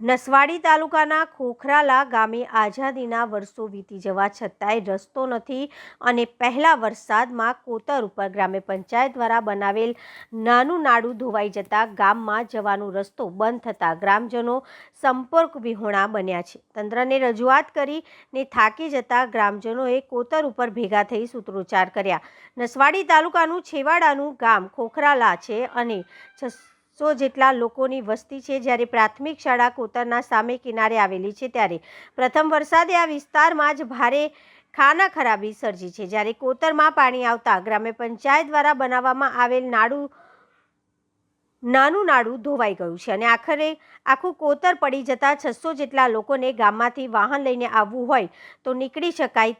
નસવાડી તાલુકાના ખોખરાલા ગામે આઝાદીના વર્ષો વીતી જવા છતાંય રસ્તો નથી અને પહેલા વરસાદમાં કોતર ઉપર ગ્રામ્ય પંચાયત દ્વારા બનાવેલ નાનું નાડું ધોવાઈ જતા ગામમાં જવાનો રસ્તો બંધ થતાં ગ્રામજનો સંપર્ક વિહોણા બન્યા છે. તંત્રને રજૂઆત કરીને થાકી જતા ગ્રામજનોએ કોતર ઉપર ભેગા થઈ સૂત્રોચ્ચાર કર્યા. નસવાડી તાલુકાનું છેવાડાનું ગામ ખોખરાલા છે અને છસો જેટલા લોકોની વસ્તી છે જ્યારે પ્રાથમિક શાળા કોતરના સામે કિનારે આવેલી છે ત્યારે પ્રથમ વરસાદે આ વિસ્તારમાં જ ભારે ખાના ખરાબી સર્જી છે. જ્યારે કોતરમાં પાણી આવતા ગ્રામ્ય પંચાયત દ્વારા બનાવવામાં આવેલ નાડું, નાનું નાડું ધોવાઈ ગયું છે અને આખરે આખું કોતર પડી જતા છસો જેટલા લોકોને ગામમાંથી વાહન લઈને આવવું હોય તો નીકળી શકાય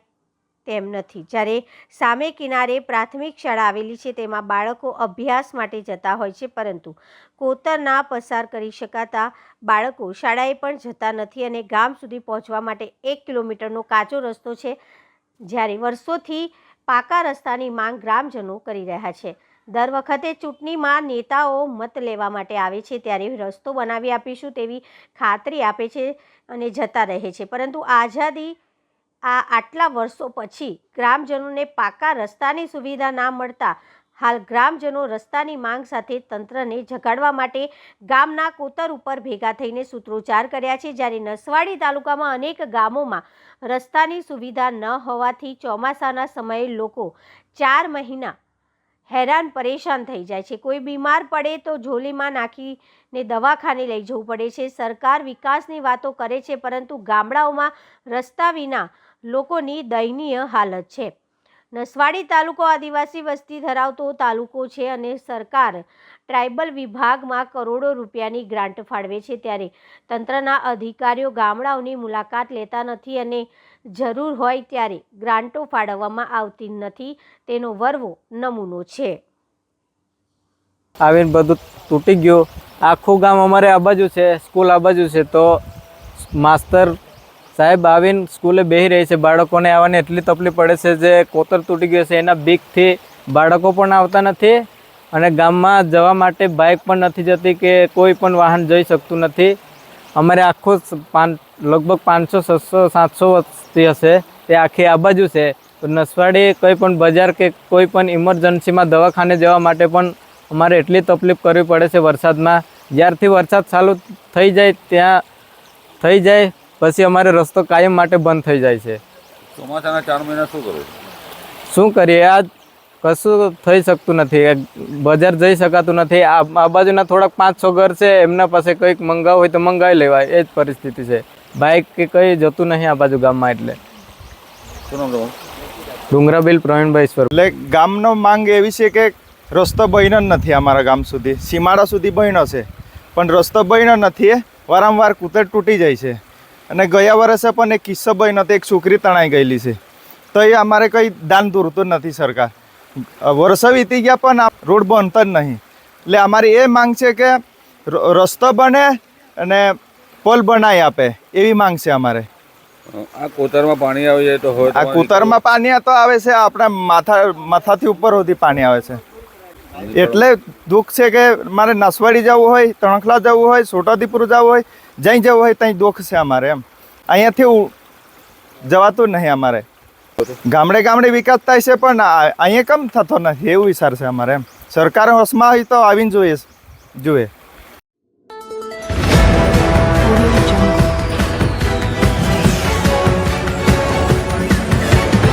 તેમ નથી. જ્યારે સામે કિનારે પ્રાથમિક શાળા આવેલી છે, તેમાં બાળકો અભ્યાસ માટે જતા હોય છે, પરંતુ કોતર ના પસાર કરી શકાતા બાળકો શાળાએ પણ જતા નથી અને ગામ સુધી પહોંચવા માટે એક કિલોમીટરનો કાચો રસ્તો છે, જ્યારે વર્ષોથી પાકા રસ્તાની માંગ ગ્રામજનો કરી રહ્યા છે. દર વખતે ચૂંટણીમાં નેતાઓ મત લેવા માટે આવે છે, ત્યારે રસ્તો બનાવી આપીશું તેવી ખાતરી આપે છે અને જતા રહે છે. પરંતુ આઝાદી આ આટલા વર્ષો પછી ગ્રામજનોને પાકા રસ્તાની સુવિધા ના મળતા હાલ ગ્રામજનો રસ્તાની માંગ સાથે તંત્રને જગાડવા માટે ગામના કોતર ઉપર ભેગા થઈને સૂત્રોચ્ચાર કર્યા છે. જ્યારે નસવાડી તાલુકામાં અનેક ગામોમાં રસ્તાની સુવિધા ન હોવાથી ચોમાસાના સમયે લોકો ચાર મહિના હેરાન પરેશાન થઈ જાય છે. કોઈ બીમાર પડે તો ઝોલીમાં નાખીને દવાખાને લઈ જવું પડે છે. સરકાર વિકાસની વાતો કરે છે, પરંતુ ગામડાઓમાં રસ્તા વિના લોકોની દયનીય હાલત છે. નસવાડી તાલુકો આદિવાસી વસ્તી ધરાવતો તાલુકો છે અને સરકાર ટ્રાઇબલ વિભાગમાં કરોડો રૂપિયાની ગ્રાન્ટ ફાળવે છે ત્યારે તંત્રના અધિકારીઓ ગામડાઓની મુલાકાત લેતા નથી અને જરૂર હોય ત્યારે ગ્રાન્ટો ફાળવવામાં આવતી નથી તેનો વર્વો નમૂનો છે. આવીને બધું તૂટી ગયું. આખું ગામ અમારે આ બાજુ છે, સ્કૂલ આ બાજુ છે તો માસ્તર સાહેબ, આવીને સ્કૂલે બેસી રહી છે. બાળકોને આવવાની એટલી તકલીફ પડે છે જે કોતર તૂટી ગયો છે. એના બીકથી બાળકો પણ આવતા નથી અને ગામમાં જવા માટે બાઇક પણ નથી જતી કે કોઈ પણ વાહન જઈ શકતું નથી. અમારે આખું પાન, લગભગ પાંચસો, છસો, સાતસો વસ્તી હશે. તે આખી આ બાજુ છે. તો નસવાડી કોઈ પણ બજાર કે કોઈ પણ ઇમરજન્સીમાં દવાખાને જવા માટે પણ અમારે એટલી તકલીફ કરવી પડે છે વરસાદમાં. જ્યારથી વરસાદ ચાલુ થઈ જાય ત્યાં, થઈ જાય પછી અમારે રસ્તો કાયમ માટે બંધ થઈ જાય છે. ચોમાસાના ચાર મહિના શું કરો શું કરીએ? આ કશું થઈ શકતું નથી. બજાર જઈ શકાતું નથી. આ આ બાજુના થોડાક પાંચ છ ઘર છે એમના પાસે કંઈક મંગાવ હોય તો મંગાવી લેવાય. એ જ પરિસ્થિતિ છે. બાઇક કે કંઈ જતું નહીં આ બાજુ ગામમાં એટલે. ડુંગરાબીલ પ્રવીણભાઈ એટલે ગામનો માંગ એવી છે કે રસ્તો બન્યો જ નથી અમારા ગામ સુધી. સીમાડા સુધી બન્યો છે. પણ રસ્તો બન્યો નથી એ વારંવાર કૂતર તૂટી જાય છે. અને ગયા વર્ષે પણ એક કિસ્સો બન્યો તો એક છોકરી તણાઈ ગયેલી છે. તો એ અમારે કંઈ દાન દૂરતું નથી સરકાર. વર્ષો વીતી ગયા પણ રોડ બનતો જ નહીં. એટલે અમારી એ માંગ છે કે રસ્તો બને અને પોલ બનાવી આપે એવી માંગ છે અમારે. આ કોતરમાં પાણી આવી જાય તો હોય આ કોતરમાં પાણી તો આવે છે આપણા માથા માથાથી ઉપર સુધી પાણી આવે છે. એટલે દુઃખ છે કે મારે નસવાડી જવું હોય, તણખલા જવું હોય છોટાદીપુર જવું હોય, જ્યાં જવું હોય ત્યાં દુઃખ છે અમારે એમ. અહીંયાથી જવાતું નહીં અમારે. ગામડે ગામડે વિકાસ થાય છે, પણ અહીંયા કેમ થતો નથી? એવું વિચાર છે અમારે એમ. સરકાર હોશમાં હોય તો આવીને જોઈએ જોઈએ.